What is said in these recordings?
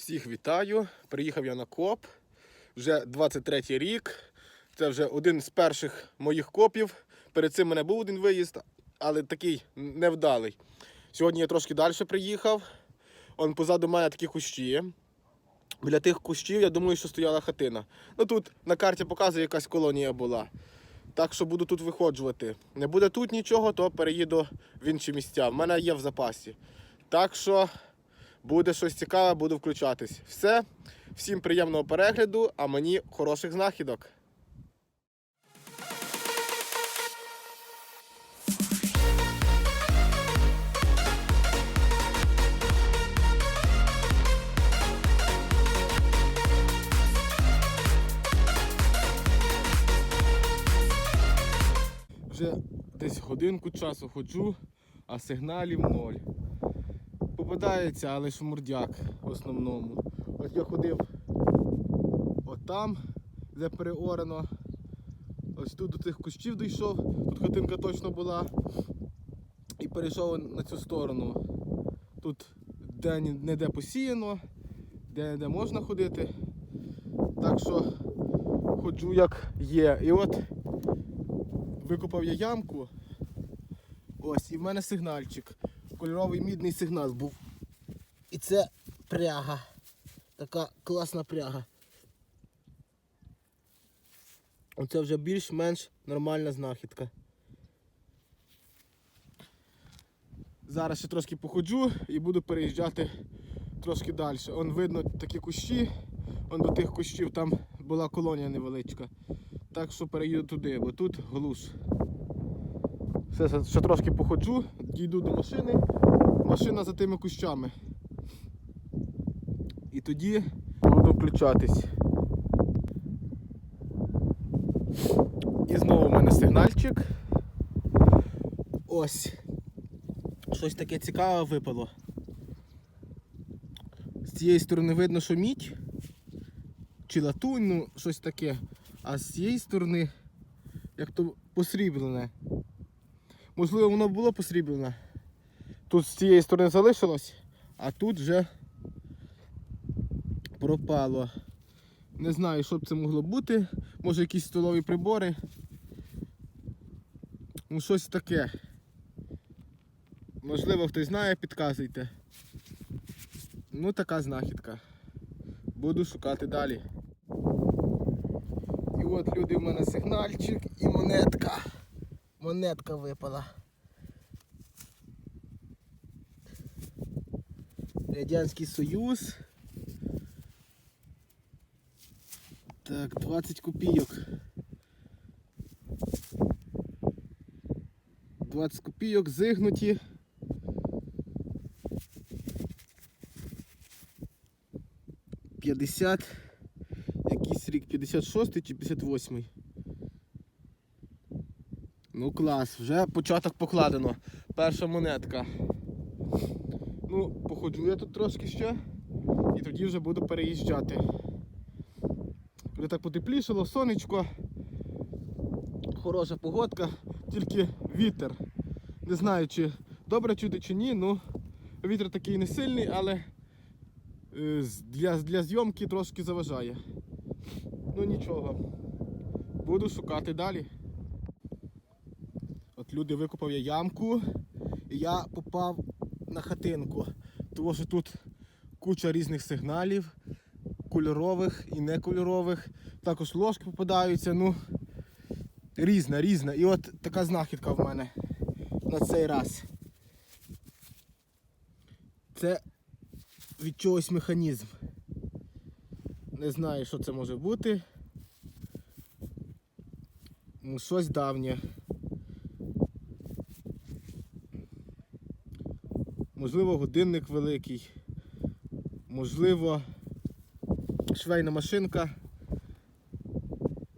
Всіх вітаю. Приїхав я на коп. Вже 23 рік. Це вже один з перших моїх копів. Перед цим мене був один виїзд, але такий невдалий. Сьогодні я трошки далі приїхав. Он позаду мене такі кущі. Біля тих кущів, я думаю, що стояла хатина. Ну тут на карті показує, якась колонія була. Так що буду тут виходжувати. Не буде тут нічого, то переїду в інші місця. В мене є в запасі. Так що буде щось цікаве, буду включатись. Все. Всім приємного перегляду, а мені хороших знахідок. Вже десь годинку часу ходжу, а сигналів ноль. Попадається, але ж мурдяк в основному. Ось я ходив отам, де переорано. Ось тут до цих кущів дійшов, тут хатинка точно була. І перейшов на цю сторону. Тут де не де посіяно, де не можна ходити. Так що ходжу як є. І от викопав я ямку. Ось, і в мене сигнальчик. Кольоровий мідний сигнал був. Це пряга. Така класна пряга. Оце вже більш-менш нормальна знахідка. Зараз ще трошки походжу і буду переїжджати трошки далі. Он видно такі кущі, он до тих кущів там була колонія невеличка. Так що переїду туди, бо тут глуш. Все, ще трошки походжу, дійду до машини, машина за тими кущами. І тоді буду включатись. І знову в мене сигнальчик. Ось. Щось таке цікаве випало. З цієї сторони видно, що мідь чи латунь, ну щось таке. А з цієї сторони, як то посріблене. Можливо, воно було посріблене. Тут з цієї сторони залишилось, а тут вже пропало. Не знаю, що б це могло бути. Може якісь столові прибори. Ну, щось таке. Можливо, хтось знає, підказуйте. Ну, така знахідка. Буду шукати далі. І от люди в мене сигнальчик і монетка. Монетка випала. Радянський Союз. Так, 20 копійок. 20 копійок зигнуті. П'ятдесят. Якийсь рік 56 чи 58. Ну клас, вже початок покладено. Перша монетка. Ну, походжу я тут трошки ще і тоді вже буду переїжджати. Вже так потеплішало, сонечко. Хороша погодка, тільки вітер. Не знаю, чи добре чути чи ні, ну вітер такий не сильний, але е, для, для зйомки трошки заважає. Ну нічого. Буду шукати далі. От люди викопав я ямку, і я попав на хатинку. Тому що тут куча різних сигналів, кольорових і некольорових. Також ложки попадаються, ну різна, різна. І от така знахідка в мене на цей раз. Це від чогось механізм. Не знаю, що це може бути. Ну, щось давнє. Можливо, годинник великий. Можливо, швейна машинка.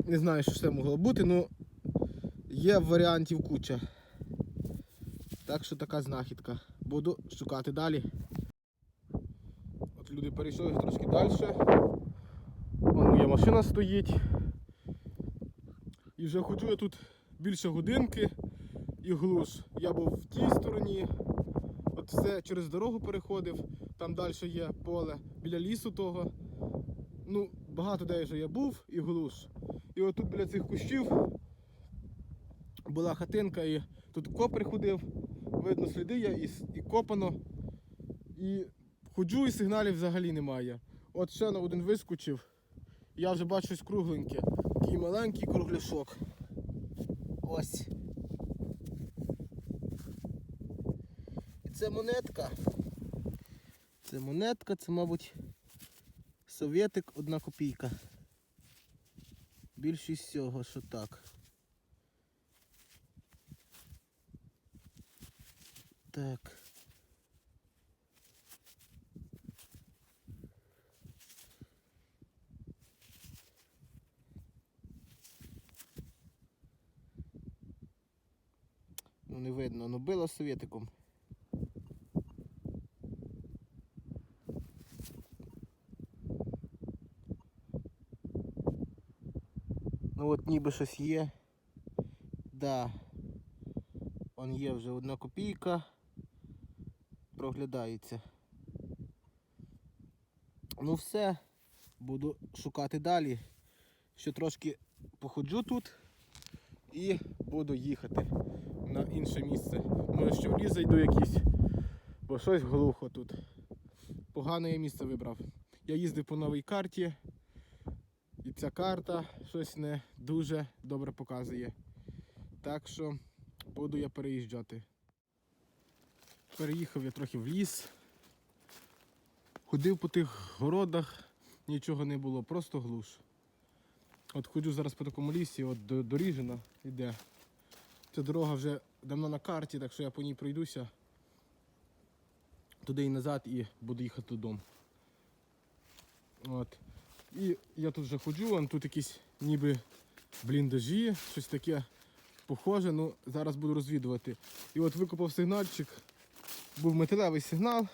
Не знаю, що це могло бути, ну є варіантів куча. Так що така знахідка. Буду шукати далі. От люди перейшли трошки далі. Вон моя машина стоїть. І вже ходжу я тут більше годинки і глуш. Я був в тій стороні, от все через дорогу переходив. там далі є поле біля лісу того. Ну, багато де вже я був і глуш. І от тут біля цих кущів була хатинка, і тут копер ходив, видно сліди є, і, і копано. І ходжу, і сигналів взагалі немає. От ще на один вискочив. Я вже бачу щось кругленьке. Такий маленький кругляшок. Ось. І це монетка. Це монетка, це, мабуть, совєтик одна копійка. Більшість всього, що так. Так. Ну не видно, ну било совєтиком. Ну от ніби щось є. Да. Он є вже одна копійка. Проглядається. Ну все. Буду шукати далі. Ще трошки походжу тут і буду їхати на інше місце. Може ще в ліс зайду якийсь, бо щось глухо тут. Погане я місце вибрав. Я їздив по новій карті, і ця карта щось не дуже добре показує. Так що буду я переїжджати. Переїхав я трохи в ліс. Ходив по тих городах, нічого не було, просто глуш. От ходжу зараз по такому лісі, от до, до йде. Ця дорога вже давно на карті, так що я по ній пройдуся туди і назад і буду їхати додому. От. І я тут вже ходжу, вон тут якісь ніби бліндажі, щось таке похоже, ну зараз буду розвідувати. І от викопав сигнальчик, був металевий сигнал.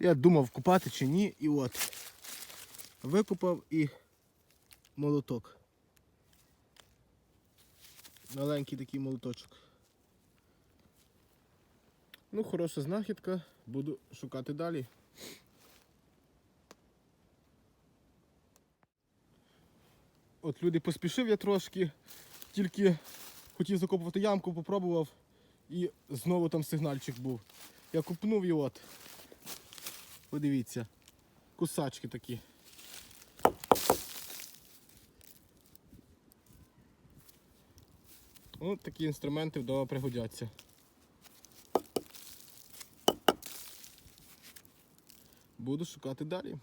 Я думав купати чи ні, і от. Викопав і молоток. Маленький такий молоточок. Ну, хороша знахідка, буду шукати далі. От люди поспішив я трошки, тільки хотів закопувати ямку, попробував і знову там сигнальчик був. Я купнув і от. Подивіться, кусачки такі. От такі інструменти вдома пригодяться. Буду шукати далі.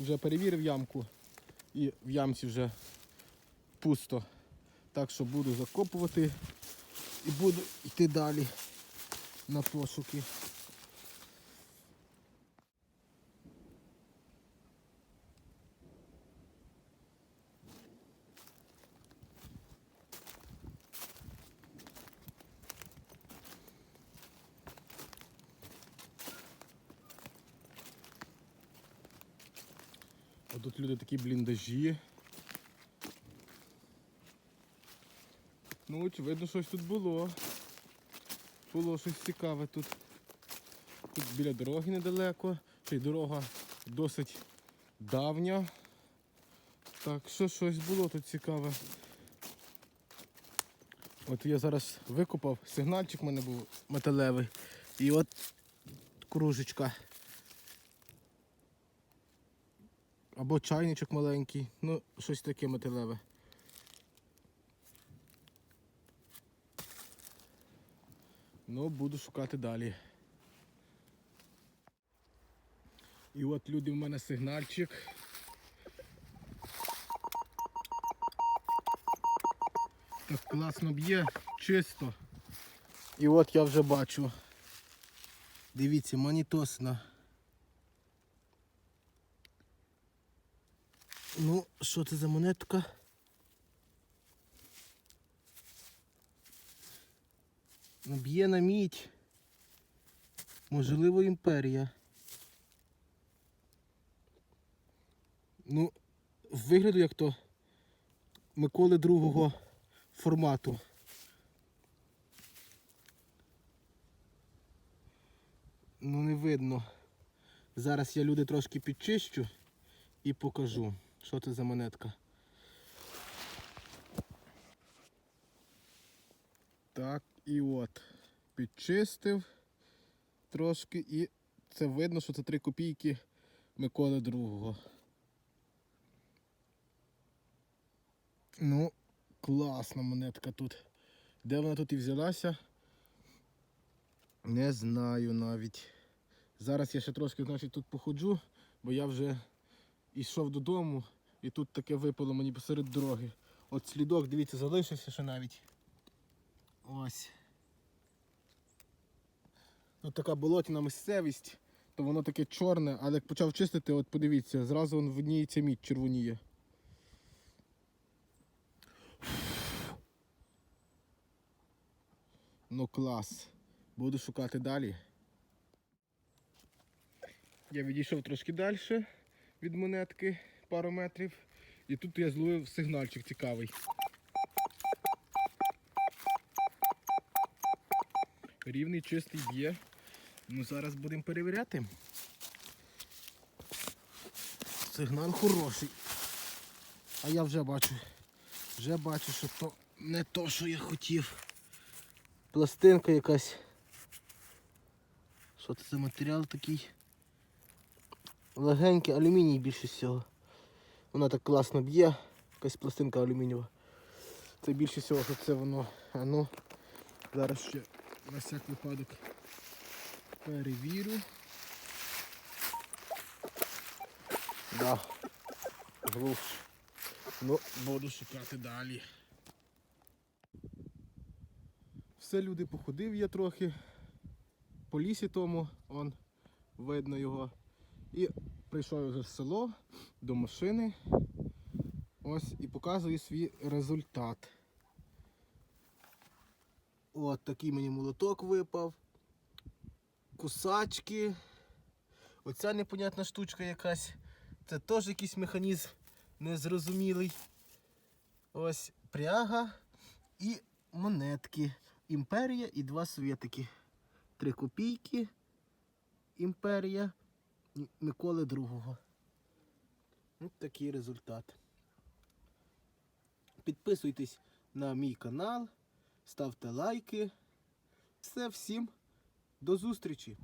Вже перевірив ямку і в ямці вже пусто. Так що буду закопувати і буду йти далі на пошуки. Тут люди такі бліндажі. Ну, очевидно, щось тут було. Було щось цікаве тут. Тут біля дороги недалеко. Чи дорога досить давня. Так що щось було тут цікаве. От я зараз викопав, сигнальчик в мене був металевий. І от кружечка. Або чайничок маленький, ну щось таке металеве. Ну, буду шукати далі. І от люди в мене сигнальчик. Так класно б'є, чисто. І от я вже бачу. Дивіться, монітосна. Ну, що це за монетка? Б'є на мідь. Можливо, імперія. Ну, з вигляду як то Миколи другого формату. ну не видно. Зараз я люди трошки підчищу і покажу, що це за монетка. Так, і от. Підчистив трошки і це видно, що це 3 копійки Миколи II. Ну, класна монетка тут. Де вона тут і взялася? Не знаю навіть. Зараз я ще трошки значить, тут походжу, бо я вже йшов додому і тут таке випало мені посеред дороги. От слідок, дивіться, залишився ще навіть. Ось. Тут така болотяна місцевість, то воно таке чорне, але як почав чистити, от подивіться, зразу вон видніється мідь червоніє. Ну клас. Буду шукати далі. Я відійшов трошки далі від монетки, пару метрів. І тут я зловив сигнальчик цікавий. Рівний чистий є. Ну зараз будемо перевіряти. Сигнал хороший. А я вже бачу. Вже бачу, що то не то, що я хотів. Пластинка якась. Що це за матеріал такий? Легенький алюміній більше всього. Вона так класно б'є. Якась пластинка алюмінієва. Це більше всього, що це воно. А ну, зараз ще на всяк випадок перевірю. Да. Глуш. Ну, буду шукати далі. Все, люди, походив я трохи. По лісі тому, он, видно його. І прийшов вже в село до машини. Ось і показую свій результат. От такий мені молоток випав. Кусачки. Оця непонятна штучка якась. Це теж якийсь механізм незрозумілий. Ось пряга і монетки. Імперія і два совєтики. Три копійки. Імперія Миколи другого. Ось такий результат. Підписуйтесь на мій канал, ставте лайки. Все, всім до зустрічі!